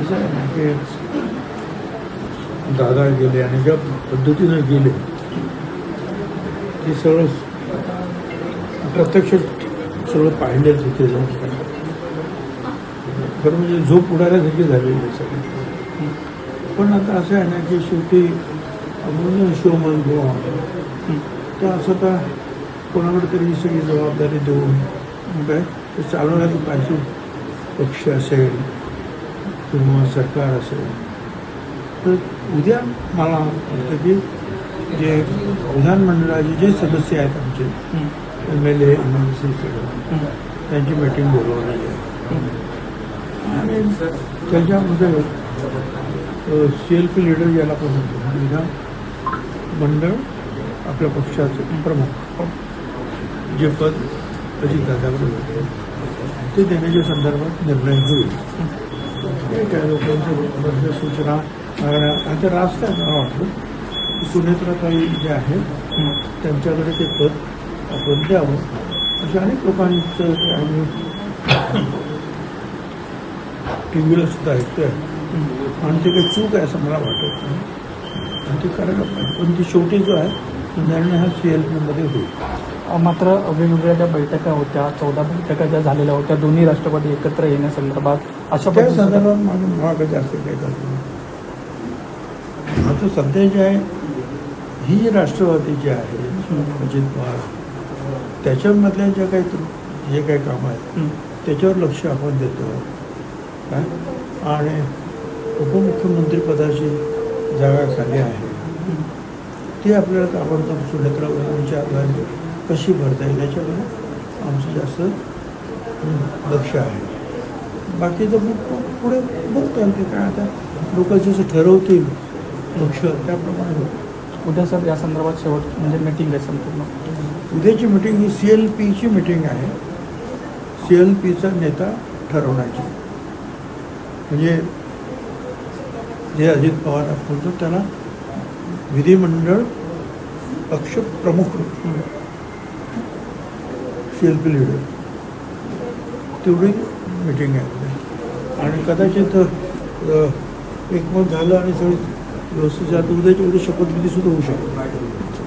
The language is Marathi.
असं आहे ना की दादा गेले आणि ज्या पद्धतीनं गेले ते सगळं प्रत्यक्ष सगळं पाहिले तिथे जाऊन. खरं म्हणजे झोप उडाल्यासारखी झालेली आहे सगळी. पण आता असं आहे ना की शेवटी आपण शिवमन किंवा तर असं का कोणाकडे तरी ही सगळी जबाबदारी देऊन काय ते चालवण्याचं पाहिजे पक्ष असेल किंवा सरकार असेल तर उद्या मला वाटतं की जे विधानमंडळाचे जे सदस्य आहेत आमचे M L A M L C सगळं त्यांची मीटिंग बोलवलेली आहे. आणि त्याच्यामध्ये सी एल पी लिडर याला पण म्हणतो म्हणजे विधान मंडळ आपल्या पक्षाचे प्रमुख जे पद अजितदादाकडे होते ते देण्याच्या संदर्भात निर्णय होईल. ते काय लोकांच्या सूचना आता रास्ता आहे मला सुनेत्राताई जे आहेत त्यांच्याकडे ते पद आपण द्यावं अशा अनेक लोकांचं आम्ही टी व्हीला सुद्धा ऐकतोय आणि ते काही चूक आहे असं मला वाटत नाही आणि ते करायला पाहिजे पण ती शेवटी जो आहे निर्णय हा सी एल पीमध्ये होईल मात्र वेगवेगळ्या ज्या बैठका होत्या चौदा बैठका ज्या झालेल्या होत्या दोन्ही राष्ट्रवादी एकत्र येण्यासंदर्भात अशा संदर्भात माझं महाग जास्त काही करत आता सध्या जे आहे ही जी राष्ट्रवादी जी आहे अजित पवार त्याच्यामधल्या ज्या काही जे काही कामं आहेत. त्याच्यावर लक्ष आपण देतो. काय आणि उपमुख्यमंत्रीपदाची जागा खाली आहे. ती आपल्याला ताबडतोब सुनेत्राबाईंच्या आधारे कशी भरता येईल याच्याकडे आमचं जास्त लक्ष आहे. बाकीचं मग पुढे बघता येईल ते काय आता लोक जसं ठरवतील पक्ष त्याप्रमाणे उद्या सर या संदर्भात शेवट म्हणजे मीटिंग आहे संपूर्ण. उद्याची मिटिंग ही सी एल पीची मिटिंग आहे. सी एल पीचा नेता ठरवण्याची. म्हणजे जे अजित पवार आपण त्याला विधिमंडळ पक्ष प्रमुख पी लिडर तेवढी मिटिंग आहे. आणि कदाचित एकमत झालं आणि सगळी व्यवस्थित झालं उद्याची उद्या शपथविधी सुद्धा होऊ शकतो.